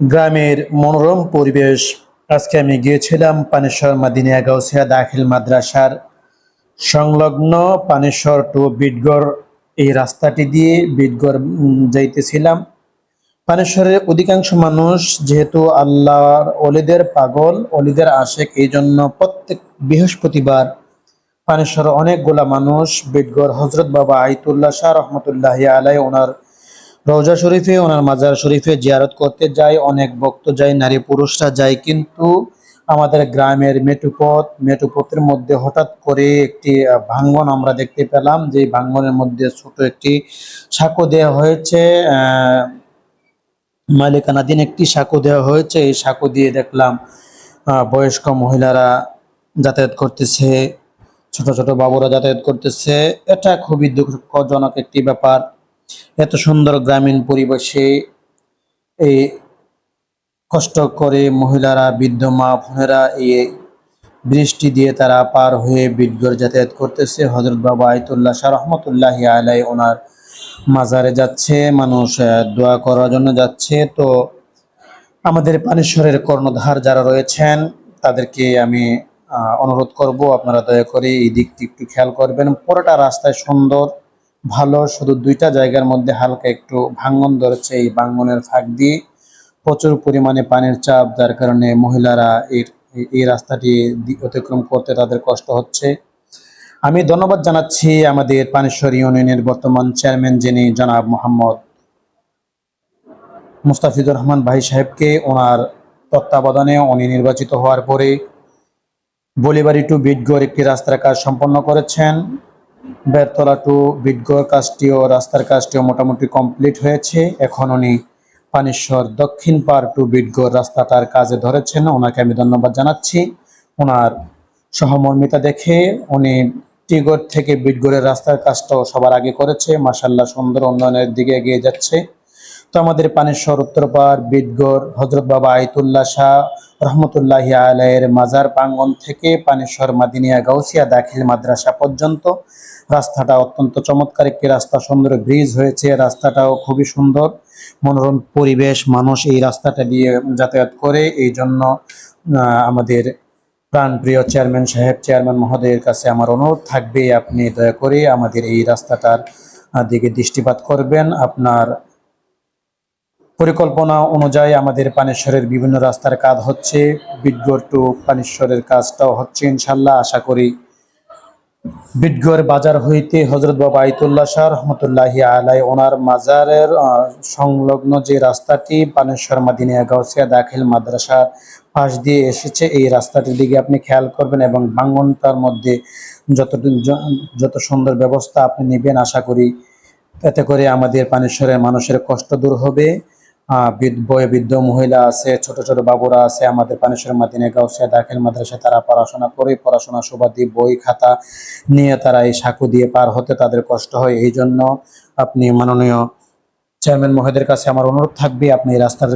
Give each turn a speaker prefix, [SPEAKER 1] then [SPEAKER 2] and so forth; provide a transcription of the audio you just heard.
[SPEAKER 1] গ্রামের মনোরম পরিবেশ। আজকে আমি গিয়েছিলাম পানেশ্বর মাদিনিয়া গাউসিয়া দাখিল মাদ্রাসার সংলগ্ন পানেশ্বর টু বিটগড়। এই রাস্তাটি দিয়ে বিটগড় যাইতেছিলাম। পানেশ্বরের অধিকাংশ মানুষ যেহেতু আল্লাহর অলিদের পাগল অলিদের আশেক এই জন্য প্রত্যেক বৃহস্পতিবার পানেশ্বর অনেকগুলা মানুষ বিটগড় হজরত বাবা আইতুল্লাহ শাহ রহমতুল্লাহ আলাই ওনার রওজা শরীফে, ওনার মাজার শরীফে জিয়ারত করতে যায় অনেক ভক্ত যায়, নারী পুরুষরা যায়, কিন্তু আমাদের গ্রামের মেটুপথ, মেটুপথের মধ্যে হঠাৎ করে একটি ভাঙ্গন আমরা দেখতে পেলাম যে ভাঙ্গনের মধ্যে ছোট একটি সাঁকো দেওয়া হয়েছে মালিকানাধীন একটি সাঁকো দেওয়া হয়েছে, এই সাঁকো দিয়ে দেখলাম বয়স্ক মহিলারা যাতায়াত করতেছে, ছোট ছোট বাবুরা যাতায়াত করতেছে। এটা খুবই দুঃখজনক একটি ব্যাপার। এত সুন্দর গ্রামীণ পরিবেশে এই কষ্ট করে মহিলারা, বৃদ্ধ মা বোনেরা এই বৃষ্টি দিয়ে তারা পার হয়ে বিদগড় যাতায়াত করতেছে। হজরত বাবা আয়তুল্লাহ শাহ রহমতুল্লাহ আলাই ওনার মাজারে যাচ্ছে, মানুষ দোয়া করার জন্য যাচ্ছে। তো আমাদের পানেশ্বরের কর্ণধার যারা রয়েছেন, তাদেরকে আমি অনুরোধ করব, আপনারা দয়া করে এই দিকটি একটু খেয়াল করবেন। পুরোটা রাস্তায় সুন্দর। ভালো, শুধু দুইটা জায়গার মধ্যে হালকা একটু ভাঙ্গন ধরেছে এই ভাঙ্গনের ফাঁক দিয়ে। প্রচুর পরিমাণে পানির চাপ, যার কারণে মহিলারা এর, এই রাস্তাটি অতিক্রম করতে তাদের কষ্ট হচ্ছে। আমি ধন্যবাদ জানাচ্ছি আমাদের পানেশ্বর ইউনিয়নের বর্তমান চেয়ারম্যান যিনি জনাব মোহাম্মদ মুস্তাফিজুর রহমান ভাই সাহেবকে। ওনার তত্ত্বাবধানে উনি নির্বাচিত হওয়ার পরে বলিবাড়ি টু বিটগড় একটি রাস্তার কাজ সম্পন্ন করেছেন। বেরতলা টু বিটগড় কাজটিও, রাস্তার কাজটিও মোটামুটি কমপ্লিট হয়েছে। এখন উনি পানেশ্বর দক্ষিণ পার টু বিটগড় রাস্তাটার কাজে ধরেছেন। ওনাকে আমি ধন্যবাদ জানাচ্ছি। ওনার সহমর্মিতা দেখে উনি টিগড় থেকে বিটগড়ের রাস্তার কাজটাও সবার আগে করেছে। মাসাল্লাহ সুন্দর উন্নয়নের দিকে এগিয়ে যাচ্ছে। তো আমাদের পানেশ্বর উত্তরপাড় বিটগড় হজরত বাবা আইতুল্লাহ শাহ রহমতুল্লাহ আলাইয়ের মাজার প্রাঙ্গন থেকে পানেশ্বর মাদিনিয়া গাউসিয়া দাখিল মাদ্রাসা পর্যন্ত। রাস্তাটা অত্যন্ত চমৎকার একটি রাস্তা, সুন্দর ব্রিজ হয়েছে। রাস্তাটাও খুবই সুন্দর। মনোরম পরিবেশ, মানুষ এই রাস্তাটা দিয়ে যাতায়াত করে। এই জন্য আমাদের প্রাণপ্রিয় চেয়ারম্যান সাহেব, চেয়ারম্যান মহোদয়ের কাছে আমার অনুরোধ থাকবে, আপনি দয়া করে আমাদের এই রাস্তাটার দিকে দৃষ্টিপাত করবেন। আপনার পরিকল্পনা অনুযায়ী আমাদের পানেশ্বরের বিভিন্ন রাস্তার কাজ হচ্ছে বিটগড় টু পানেশ্বরের কাজটাও হচ্ছে ইনশাল্লাহ, আশা করি। বিটগড় বাজার হইতে হজরত বাবা আইতুল্লাহ শাহ রহমতুল্লাহ আলাই ওনার মাজারের সংলগ্ন যে রাস্তাটি পানেশ্বর মাদিনিয়া গাউসিয়া দাখিল মাদ্রাসার পাশ দিয়ে এসেছে, এই রাস্তাটির দিকে আপনি খেয়াল করবেন এবং বাঙ্গনটার মধ্যে যত যত সুন্দর ব্যবস্থা আপনি নেবেন, আশা করি এতে করে আমাদের পানেশ্বরের মানুষের কষ্ট দূর হবে। আহ, বৃদ্ধ বৃদ্ধ মহিলা আছে ছোট ছোট বাবুরা আছে আমাদের পানেশ্বর মাদিনে গাউসিয়া দাখিল মাদ্রাসা তারা পড়াশোনা করে পড়াশোনা সুবাদি বই খাতা নিয়ে তারা এই সাঁকু দিয়ে পার হতে তাদের কষ্ট হয়। এই জন্য আপনি মাননীয় চেয়ারম্যান মহোদয়ের কাছে আমার অনুরোধ থাকবে আপনি রাস্তার